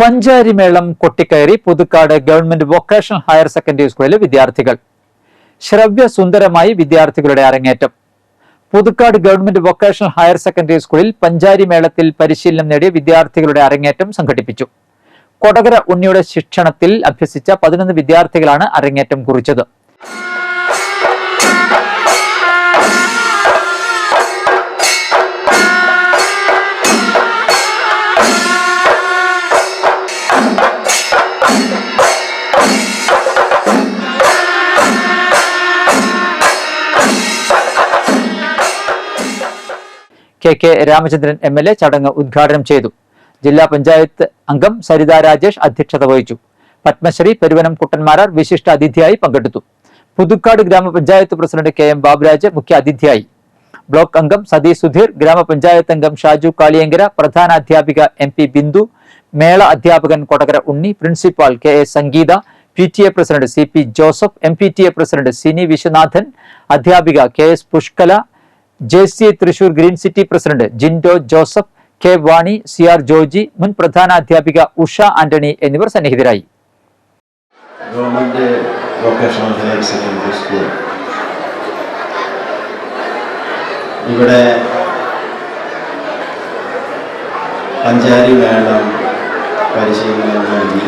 പഞ്ചാരിമേളം കൊട്ടിക്കയറി Puthukkad government vocational higher secondary സ്കൂളിലെ വിദ്യാർത്ഥികൾ. ശ്രവ്യ സുന്ദരമായി വിദ്യാർത്ഥികളുടെ അരങ്ങേറ്റം. Puthukkad government vocational higher secondary സ്കൂളിൽ പഞ്ചാരിമേളത്തിൽ പരിശീലനം നേടിയ വിദ്യാർത്ഥികളുടെ അരങ്ങേറ്റം സംഘടിപ്പിച്ചു. കൊടകര ഉണ്ണിയുടെ ശിക്ഷണത്തിൽ അഭ്യസിച്ച പതിനൊന്ന് വിദ്യാർത്ഥികളാണ് അരങ്ങേറ്റം കുറിച്ചത്. K K Ramachandran M L A ചടങ്ങ് ഉദ്ഘാടനം ചെയ്തു. ജില്ലാ പഞ്ചായത്ത് അംഗം സരിത രാജേഷ് അധ്യക്ഷത വഹിച്ചു. പത്മശ്രീ പെരുവനം കുട്ടന്മാരാർ വിശിഷ്ട അതിഥിയായി പങ്കെടുത്തു. പുതുക്കാട് ഗ്രാമപഞ്ചായത്ത് പ്രസിഡന്റ് കെ എം ബാബുരാജ് മുഖ്യ അതിഥിയായി. ബ്ലോക്ക് അംഗം സതി സുധീർ ഗ്രാമപഞ്ചായത്ത് അംഗം ഷാജു കാളിയങ്കര പ്രധാന അധ്യാപിക എം പി ബിന്ദു മേള അധ്യാപകൻ Kodakara Unni principal K A Sangeetha P T A president C P Joseph M P T A president Sini Viswanathan അധ്യാപിക K S Pushkala J C Thrissur Green City president Jindo Joseph K Vani C R Joji മുൻ പ്രധാന അധ്യാപിക ഉഷ ആന്റണി എന്നിവർ സന്നിഹിതരായി. ഇവിടെ പഞ്ചാരി മേളം പരിശീലനം നൽകി.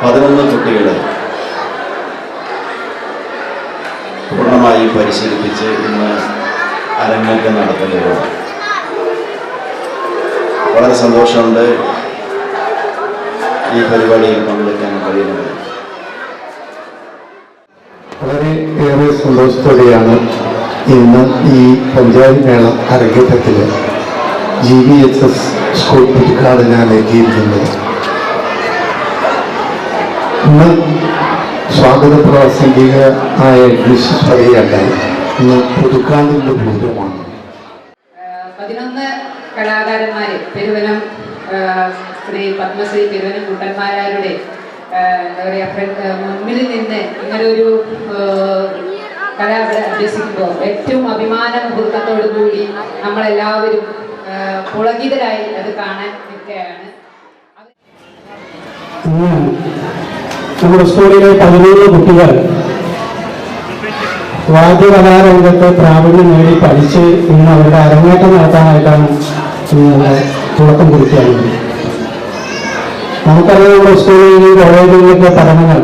പതിനൊന്ന് കുട്ടികളെ പൂർണമായി പരിശീലിപ്പിച്ച് ഇന്ന് അരങ്ങേറ്റം നടത്തുകയാണ്. വളരെ സന്തോഷമുണ്ട് ഈ പരിപാടിയിൽ പങ്കെടുക്കാൻ കഴിയുന്നത്. വളരെ ഏറെ സന്തോഷത്തോടെയാണ് ഇന്ന് ഈ പഞ്ചായത്ത് മേള അരങ്ങേറ്റത്തിൽ G V H S school Puthukkad ഞാൻ എത്തിയിരിക്കുന്നത് ഇന്ന് സ്വാഗത പ്രാസംഗികമായ മിസ്സസ് പറയുകയുണ്ടായി ഇന്ന് പുതുക്കാടിന്റെ ബോധമാണ് പതിനൊന്ന് കലാകാരന്മാര് പെരുവനം ശ്രീ പത്മശ്രീ പെരുവനം കുട്ടന്മാരാരുടെ എന്താ പറയുക മുന്നിൽ നിന്ന് ഇങ്ങനൊരു കല അവിടെ അഭ്യസിക്കുമ്പോൾ ഏറ്റവും അഭിമാന മുഹൂർത്തത്തോടു കൂടി നമ്മളെല്ലാവരും പുളകിതരായി അത് കാണാൻ നിൽക്കുകയാണ്. നമ്മുടെ സ്കൂളിലെ പതിനേഴ് കുട്ടികൾ വാദ്യകലാരംഗത്ത് പ്രാവീണ്യം നേടി പഠിച്ച് ഇന്ന് അവരുടെ അരങ്ങേറ്റം നടത്താനായിട്ടാണ് തുടക്കം കുറിക്കുകയാണ്. നമുക്കറിയാം നമ്മുടെ സ്കൂളിൽ കോളേജുകളിലൊക്കെ പഠനങ്ങൾ